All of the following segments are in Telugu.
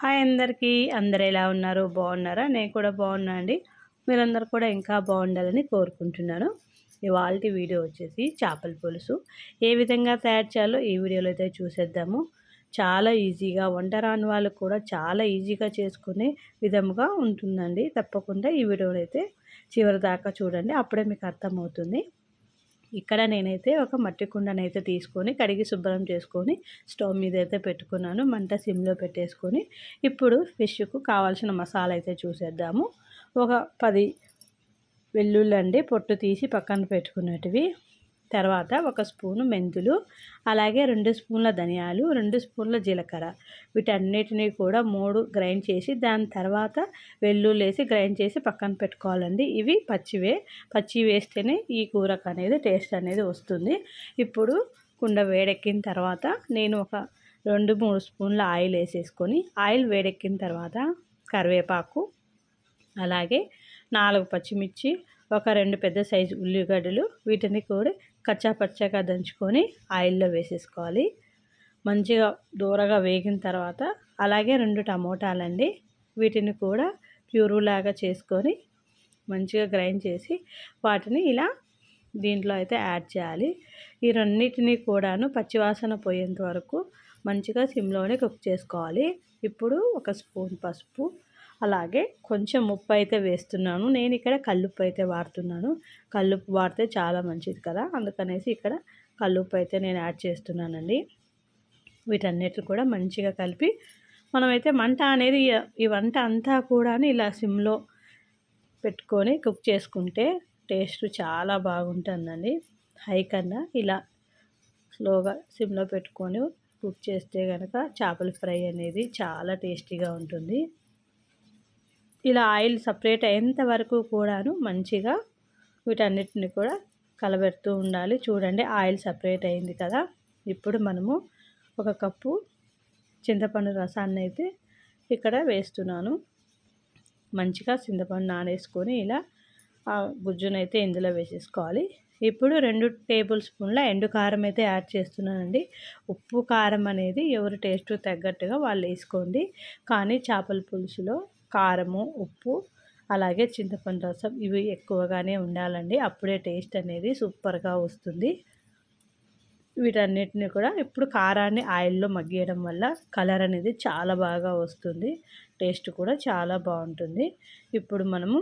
హాయ్ అందరికీ. అందరు ఎలా ఉన్నారు? బాగున్నారా? నేను కూడా బాగున్నా అండి. మీరందరూ కూడా ఇంకా బాగుండాలని కోరుకుంటున్నాను. ఇవాళ వీడియో వచ్చేసి చేపల పులుసు. ఏ విధంగా తయారు చేయాలో ఈ వీడియోలో అయితే చూసేద్దాము. చాలా ఈజీగా వంట రాని వాళ్ళు కూడా చాలా ఈజీగా చేసుకునే విధముగా ఉంటుందండి. తప్పకుండా ఈ వీడియోలో అయితే చివరి దాకా చూడండి. అప్పుడే మీకు అర్థమవుతుంది. ఇక్కడ నేనైతే ఒక మట్టి కుండను అయితే తీసుకొని కడిగి శుభ్రం చేసుకొని స్టవ్ మీద అయితే పెట్టుకున్నాను. మంట సిమ్లో పెట్టేసుకొని ఇప్పుడు ఫిష్కు కావాల్సిన మసాలా అయితే చూసేద్దాము. ఒక పది వెల్లుల్లి అండి పొట్టు తీసి పక్కన పెట్టుకున్నటివి తర్వాత ఒక స్పూను మెంతులు అలాగే రెండు స్పూన్ల ధనియాలు రెండు స్పూన్ల జీలకర్ర. వీటన్నిటినీ కూడా మూడు గ్రైండ్ చేసి దాని తర్వాత వెల్లుల్లి వేసి గ్రైండ్ చేసి పక్కన పెట్టుకోవాలండి. ఇవి పచ్చివే పచ్చి వేస్తేనే ఈ కూరకు అనేది టేస్ట్ అనేది వస్తుంది. ఇప్పుడు కుండ వేడెక్కిన తర్వాత నేను ఒక రెండు మూడు స్పూన్ల ఆయిల్ వేసేసుకొని ఆయిల్ వేడెక్కిన తర్వాత కరివేపాకు అలాగే నాలుగు పచ్చిమిర్చి ఒక రెండు పెద్ద సైజు ఉల్లిగడ్డలు వీటిని కూడా కచ్చాపచ్చాగా దంచుకొని ఆయిల్లో వేసేసుకోవాలి. మంచిగా దూరగా వేగిన తర్వాత అలాగే రెండు టమోటాలండి. వీటిని కూడా ప్యూరులాగా చేసుకొని మంచిగా గ్రైండ్ చేసి వాటిని ఇలా దీంట్లో అయితే యాడ్ చేయాలి. ఈ రెండింటిని కూడాను పచ్చివాసన పోయేంత వరకు మంచిగా సిమ్లోనే కుక్ చేసుకోవాలి. ఇప్పుడు ఒక స్పూన్ పసుపు అలాగే కొంచెం ఉప్పు అయితే వేస్తున్నాను. నేను ఇక్కడ కల్లుప్పు అయితే వాడుతున్నాను. కల్లుప్పు వాడితే చాలా మంచిది కదా. అందుకనేసి ఇక్కడ కల్లుప్పు అయితే నేను యాడ్ చేస్తున్నానండి. వీటన్నిటిని కూడా మంచిగా కలిపి మనమైతే మంట అనేది ఈ వంట అంతా కూడా ఇలా సిమ్లో పెట్టుకొని కుక్ చేసుకుంటే టేస్ట్ చాలా బాగుంటుందండి. హై కన్నా ఇలా స్లోగా సిమ్లో పెట్టుకొని కుక్ చేస్తే కనుక చేపల ఫ్రై అనేది చాలా టేస్టీగా ఉంటుంది. ఇలా ఆయిల్ సపరేట్ అయ్యేంత వరకు కూడాను మంచిగా వీటన్నిటిని కూడా కలబెడుతూ ఉండాలి. చూడండి ఆయిల్ సపరేట్ అయింది కదా. ఇప్పుడు మనము ఒక కప్పు చింతపండు రసాన్ని అయితే ఇక్కడ వేస్తున్నాను. మంచిగా చింతపండు నానేసుకొని ఇలా ఆ గుజ్జునైతే ఇందులో వేసేసుకోవాలి. ఇప్పుడు రెండు టేబుల్ స్పూన్ల ఎండు కారం అయితే యాడ్ చేస్తున్నానండి. ఉప్పు కారం అనేది ఎవరి టేస్ట్ తగ్గట్టుగా వాళ్ళు వేసుకోండి. కానీ చేపల పులుసులో కారము ఉప్పు అలాగే చింతపండు రసం ఇవి ఎక్కువగానే ఉండాలండి. అప్పుడే టేస్ట్ అనేది సూపర్గా వస్తుంది. వీటన్నిటిని కూడా ఇప్పుడు కారాన్ని ఆయిల్లో మగ్గేయడం వల్ల కలర్ అనేది చాలా బాగా వస్తుంది. టేస్ట్ కూడా చాలా బాగుంటుంది. ఇప్పుడు మనము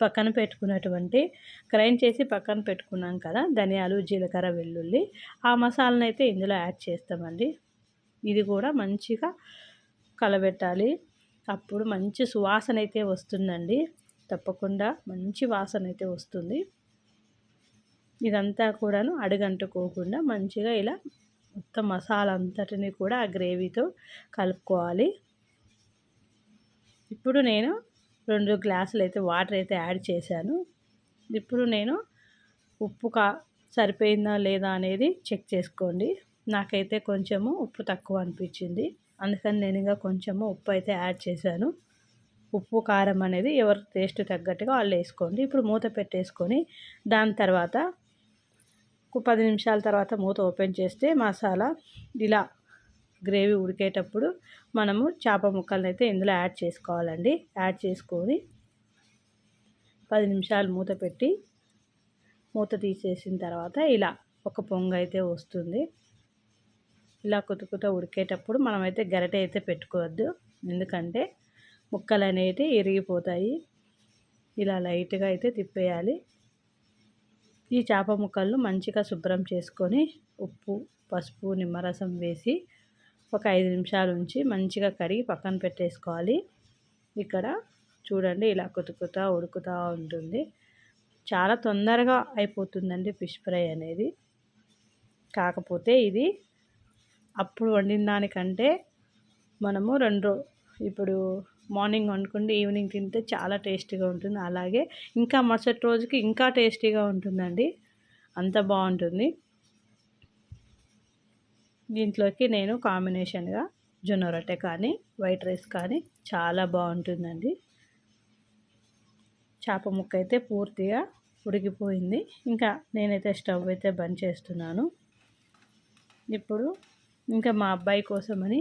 పక్కన పెట్టుకున్నటువంటి గ్రైండ్ చేసి పక్కన పెట్టుకున్నాం కదా ధనియాలు జీలకర్ర వెల్లుల్లి ఆ మసాలను అయితే ఇందులో యాడ్ చేస్తామండి. ఇది కూడా మంచిగా కలబెట్టాలి. అప్పుడు మంచి సువాసన అయితే వస్తుందండి. తప్పకుండా మంచి వాసన అయితే వస్తుంది. ఇదంతా కూడాను అడుగంటుకోకుండా మంచిగా ఇలా మొత్తం మసాలా అంతటిని కూడా ఆ గ్రేవీతో కలుపుకోవాలి. ఇప్పుడు నేను రెండు గ్లాసులు అయితే వాటర్ అయితే యాడ్ చేశాను. ఇప్పుడు నేను ఉప్పు కా సరిపోయిందా లేదా అనేది చెక్ చేసుకోండి. నాకైతే కొంచెము ఉప్పు తక్కువ అనిపించింది. అందుకని నేను ఇంకా కొంచెము ఉప్పు అయితే యాడ్ చేశాను. ఉప్పు కారం అనేది ఎవరి టేస్ట్ తగ్గట్టుగా వాళ్ళు వేసుకోండి. ఇప్పుడు మూత పెట్టేసుకొని దాని తర్వాత పది నిమిషాల తర్వాత మూత ఓపెన్ చేస్తే మసాలా ఇలా గ్రేవీ ఉడికేటప్పుడు మనము చేప ముక్కలను అయితే ఇందులో యాడ్ చేసుకోవాలండి. యాడ్ చేసుకొని పది నిమిషాలు మూత పెట్టి మూత తీసేసిన తర్వాత ఇలా ఒక పొంగు అయితే వస్తుంది. ఇలా కుతుకుతో ఉడికేటప్పుడు మనమైతే గరిటె అయితే పెట్టుకోవద్దు. ఎందుకంటే ముక్కలు అనేవి ఇరిగిపోతాయి. ఇలా లైట్గా అయితే తిప్పేయాలి. ఈ చేప ముక్కలను మంచిగా శుభ్రం చేసుకొని ఉప్పు పసుపు నిమ్మరసం వేసి ఒక ఐదు నిమిషాల ఉంచి మంచిగా కడిగి పక్కన పెట్టేసుకోవాలి. ఇక్కడ చూడండి ఇలా కుతుకుతా ఉడుకుతూ ఉంటుంది. చాలా తొందరగా అయిపోతుందండి ఫిష్ ఫ్రై అనేది. కాకపోతే ఇది అప్పుడు వండిన దానికంటే మనము రెండు ఇప్పుడు మార్నింగ్ వండుకుంటే ఈవినింగ్ తింటే చాలా టేస్టీగా ఉంటుంది. అలాగే ఇంకా మరుసటి రోజుకి ఇంకా టేస్టీగా ఉంటుందండి. అంత బాగుంటుంది. దీంట్లోకి నేను కాంబినేషన్గా జొన్న రొట్టె కానీ వైట్ రైస్ కానీ చాలా బాగుంటుందండి. చేప ముక్క అయితే పూర్తిగా ఉడికిపోయింది. ఇంకా నేనైతే స్టవ్ అయితే బంద్ చేస్తున్నాను. ఇప్పుడు ఇంకా మా అబ్బాయి కోసమని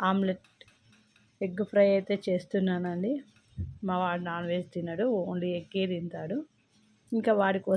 ఆమ్లెట్ ఎగ్ ఫ్రై అయితే చేస్తున్నానండి. మా వాడు నాన్ వెజ్ తినడు ఓన్లీ ఎగ్గే తింటాడు. ఇంకా వాడి కోసం